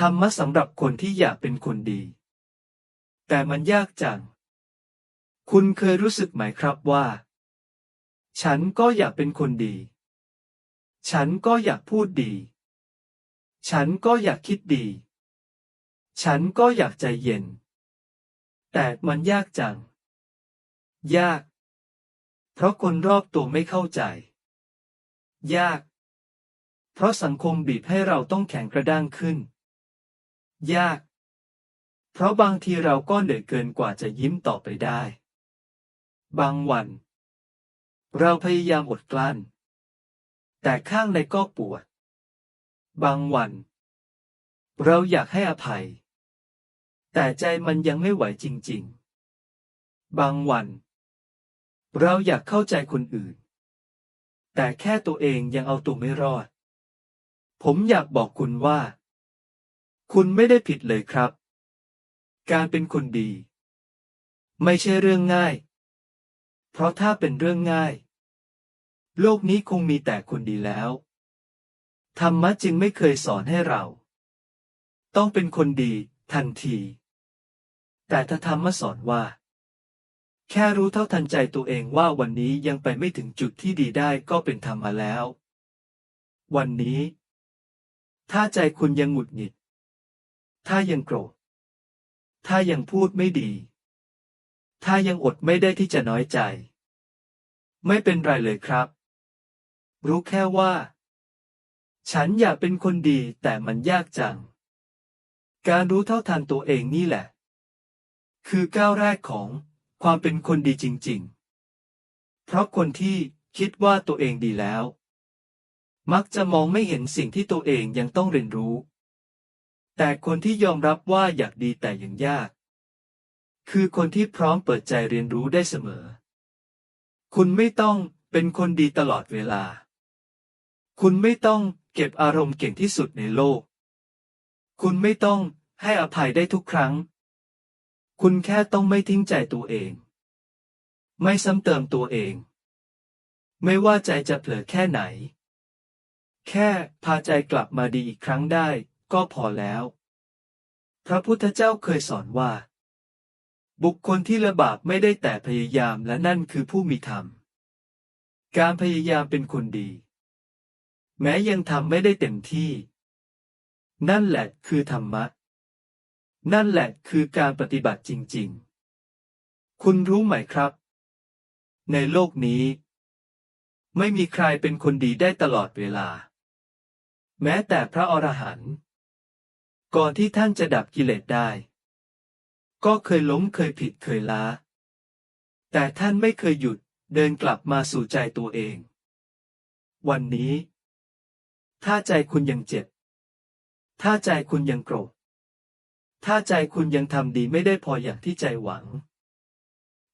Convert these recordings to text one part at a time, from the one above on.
ธรรมะสำหรับคนที่อยากเป็นคนดี แต่มันยากจัง คุณเคยรู้สึกไหมครับว่า ฉันก็อยากเป็นคนดี ฉันก็อยากพูดดี ฉันก็อยากคิดดี ฉันก็อยากใจเย็น แต่มันยากจัง ยาก เพราะคนรอบตัวไม่เข้าใจ ยาก เพราะสังคมบีบให้เราต้องแข็งกระด้างขึ้น ยาก เพราะบางทีเราก็เหนื่อยเกินกว่าจะยิ้มต่อไปได้ บางวัน เราพยายามอดกลั้น แต่ข้างในก็ปวด บางวัน เราอยากให้อภัย แต่ใจมันยังไม่ไหวจริง ๆ บางวัน เราอยากเข้าใจคนอื่น แต่แค่ตัวเองยังเอาตัวไม่รอด ผมอยากบอกคุณว่า คุณไม่ได้ผิดเลยครับ การเป็นคนดี ไม่ใช่เรื่องง่าย เพราะถ้าเป็นเรื่องง่าย โลกนี้คงมีแต่คนดีแล้ว ธรรมะจึงไม่เคยสอนให้เรา ต้องเป็นคนดีทันที แต่ถ้าธรรมะสอนว่า แค่รู้เท่าทันใจตัวเองว่าวันนี้ยังไปไม่ถึงจุดที่ดีได้ก็เป็นธรรมะแล้ว วันนี้ ถ้าใจคุณยังหงุดหงิด ถ้ายังโกรธ ถ้ายังพูดไม่ดี ถ้ายังอดไม่ได้ที่จะน้อยใจ ไม่เป็นไรเลยครับ รู้แค่ว่า ฉันอยากเป็นคนดีแต่มันยากจัง การรู้เท่าทันตัวเองนี่แหละ คือก้าวแรกของความเป็นคนดีจริง ๆ เพราะคนที่คิดว่าตัวเองดีแล้ว มักจะมองไม่เห็นสิ่งที่ตัวเองยังต้องเรียนรู้ แต่คนที่ยอมรับว่าอยากดีแต่ยังยาก คือคนที่พร้อมเปิดใจเรียนรู้ได้เสมอ คุณไม่ต้องเป็นคนดีตลอดเวลา คุณไม่ต้องเก็บอารมณ์เก่งที่สุดในโลก คุณไม่ต้องให้อภัยได้ทุกครั้ง คุณแค่ต้องไม่ทิ้งใจตัวเอง ไม่ซ้ำเติมตัวเอง ไม่ว่าใจจะเผลอแค่ไหน แค่พาใจกลับมาดีอีกครั้งได้ก็พอแล้ว พระพุทธเจ้าเคยสอนว่า บุคคลที่ละบาปไม่ได้แต่พยายามและนั่นคือผู้มีธรรม การพยายามเป็นคนดี แม้ยังทำไม่ได้เต็มที่ นั่นแหละคือธรรมะ นั่นแหละคือการปฏิบัติจริง ๆ คุณรู้ไหมครับ ในโลกนี้ ไม่มีใครเป็นคนดีได้ตลอดเวลา แม้แต่พระอรหันต์ ก่อนที่ท่านจะดับกิเลสได้ ก็เคยล้มเคยผิดเคยล้า แต่ท่านไม่เคยหยุดเดินกลับมาสู่ใจตัวเอง วันนี้ ถ้าใจคุณยังเจ็บ ถ้าใจคุณยังโกรธ ถ้าใจคุณยังทำดีไม่ได้พออย่างที่ใจหวัง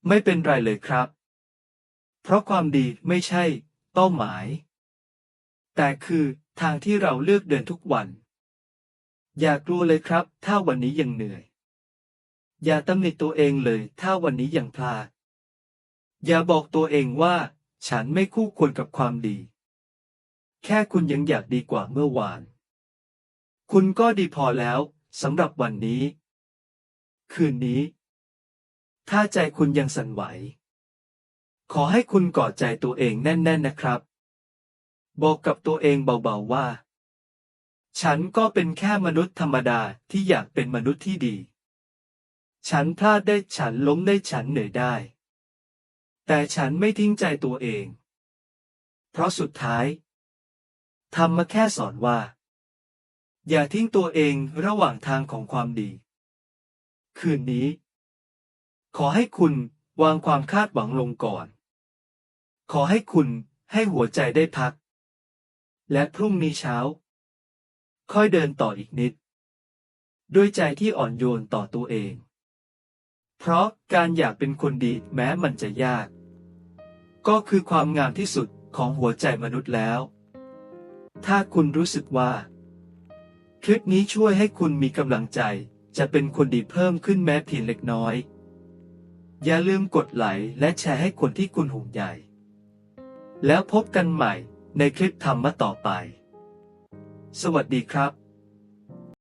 ไม่เป็นไรเลยครับ เพราะความดีไม่ใช่ เป้าหมาย แต่คือทางที่เราเลือกเดินทุกวัน อย่ากลัวเลยครับ ถ้าวันนี้ยังเหนื่อย อย่าตำหนิตัวเองเลย ถ้าวันนี้ยังพลาด อย่าบอกตัวเองว่า ฉันไม่คู่ควรกับความดี แค่คุณยังอยากดีกว่าเมื่อวาน คุณก็ดีพอแล้วสำหรับวันนี้ คืนนี้ ถ้าใจคุณยังสั่นไหว ขอให้คุณกอดใจตัวเองแน่น ๆนะครับ บอกกับตัวเองเบาๆว่า ฉันก็เป็นแค่มนุษย์ธรรมดาที่อยากเป็นมนุษย์ที่ดี ฉันพลาดได้ฉันล้มได้ฉันเหนื่อยได้ แต่ฉันไม่ทิ้งใจตัวเอง เพราะสุดท้ายทำมาแค่สอนว่า อย่าทิ้งตัวเองระหว่างทางของความดี คืนนี้ ขอให้คุณวางความคาดหวังลงก่อน ขอให้คุณให้หัวใจได้พัก และพรุ่งนี้เช้า ค่อยเดินต่ออีกนิด ด้วยใจที่อ่อนโยนต่อตัวเอง เพราะการอยากเป็นคนดีแม้มันจะยาก ก็คือความงามที่สุดของหัวใจมนุษย์แล้ว ถ้าคุณรู้สึกว่า คลิปนี้ช่วยให้คุณมีกำลังใจจะเป็นคนดีเพิ่มขึ้นแม้เพียงเล็กน้อย อย่าลืมกดไลค์และแชร์ให้คนที่คุณห่วงใยแล้วพบกันใหม่ในคลิปธรรมะต่อไป สวัสดีครับ